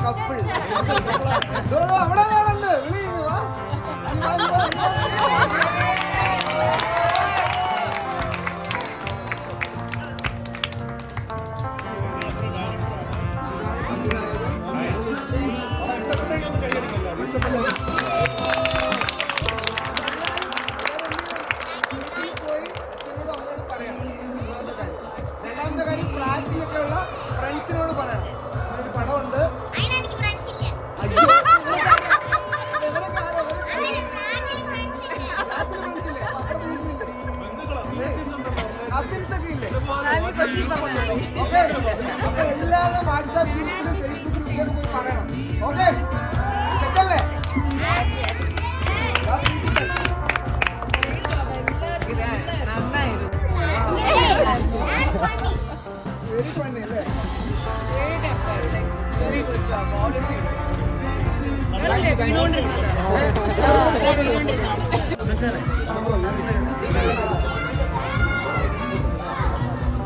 Couple അവിടെ വേണല്ലോ വിളി വാ Amen.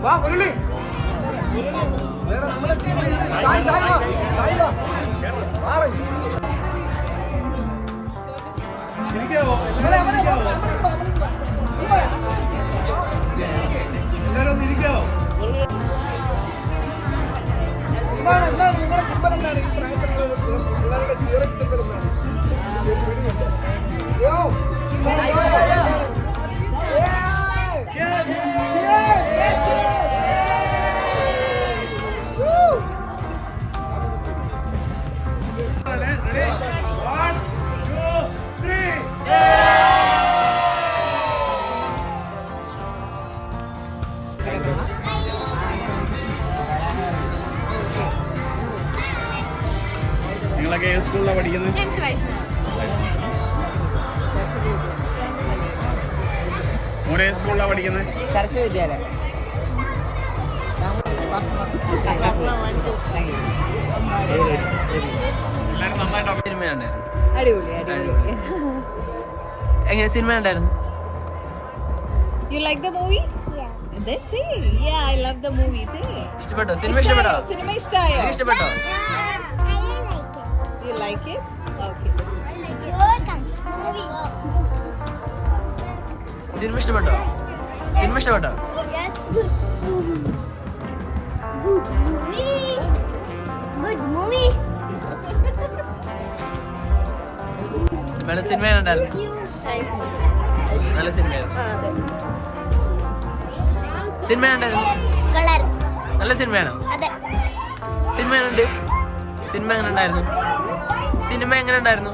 വാ മുരളി സായി സായി വാ സായി വാ വാ എല്ലാരും ഒന്ന് ഇരിക്കാവോ? എന്താണ് എന്താണ് നിങ്ങളുടെ ഈ പ്രായത്തിലുള്ള പിള്ളേരുടെ ചീറ സിമ്പൽ എന്താണ് കുട്ടികളൊക്കെ ഏത് സ്കൂളിലാണ് പഠിക്കുന്നത് മോനെ ഏത് സ്കൂളിലാണ് പഠിക്കുന്നത് സരസ്വതി വിദ്യാലയം. അടിപൊളി അടിപൊളി. എങ്ങനെ സിനിമ ഉണ്ടായിരുന്നു യു ലൈക്ക് ദ മൂവി ഇഷ്ടപ്പെട്ടോ? സിനിമ ഇഷ്ടപ്പെട്ടോ? സിനിമ ഇഷ്ടമായോ ഇഷ്ടപ്പെട്ടോ? You like it? Okay. Cinema ഇഷ്ടപ്പെട്ടോ? സിനിമ ഇഷ്ടപ്പെട്ടോ? Good movie. മേഡം സിനിമ ഉണ്ടായിരുന്നു നല്ല സിനിമയായിരുന്നു സിനിമ ഉണ്ടായിരുന്നു Color. നല്ല സിനിമയാണോ? സിനിമ ഉണ്ട് സിനിമ എങ്ങനെ ഉണ്ടായിരുന്നു? സിനിമ എങ്ങനെ ഉണ്ടായിരുന്നു?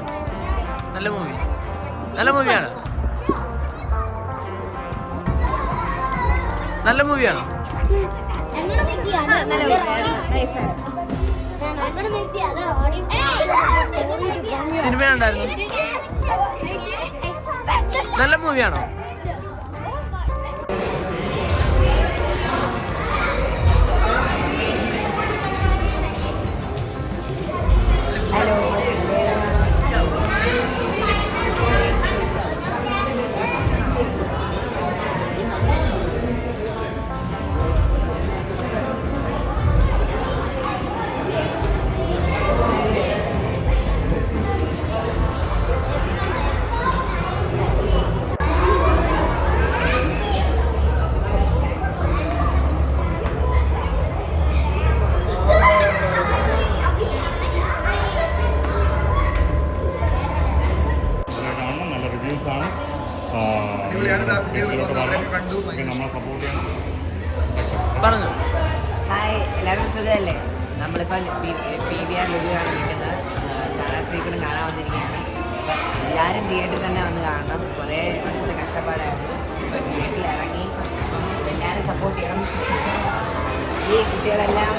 നല്ല മൂവി നല്ല മൂവിയാണ് നല്ല മൂവിയാണ് സിനിമ ഉണ്ടായിരുന്നു? നല്ല മൂവിയാണോ വന്നു, വരണം. കണ്ടു. നമ്മളെ സപ്പോർട്ട് ചെയ്യണം പറഞ്ഞു. ഹായ് എല്ലാവരും സുഖമല്ലേ? നമ്മളിപ്പോൾ പി വി ആർ ലുലുവാണ് നിൽക്കുന്നത് സ്ട്രീറ്റിലും കാണാൻ വന്നിരിക്കുകയാണ്. എല്ലാവരും തിയേറ്ററിൽ തന്നെ വന്ന് കാണണം. കുറേ വർഷത്തെ കഷ്ടപ്പാടായിരുന്നു. ഇപ്പോൾ തിയേറ്ററിൽ ഇറങ്ങി എല്ലാവരും സപ്പോർട്ട് ചെയ്യണം. ഈ കുട്ടികളെല്ലാം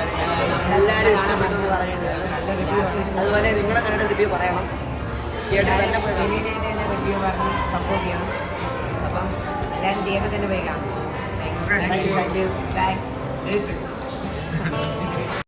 എല്ലാവരും ഇഷ്ടപ്പെട്ടു എന്ന് പറയുന്നത് നല്ല റിവ്യൂ അതുപോലെ നിങ്ങളുടെ കണ്ടിട്ട് റിവ്യൂ പറയണം. തിയേറ്ററിൽ തന്നെ റിവ്യൂ പറഞ്ഞ് സപ്പോർട്ട് ചെയ്യണം. അപ്പം എല്ലാവരും തിയേറ്ററിൽ തന്നെ പോയി കാണണം thank you thank you bye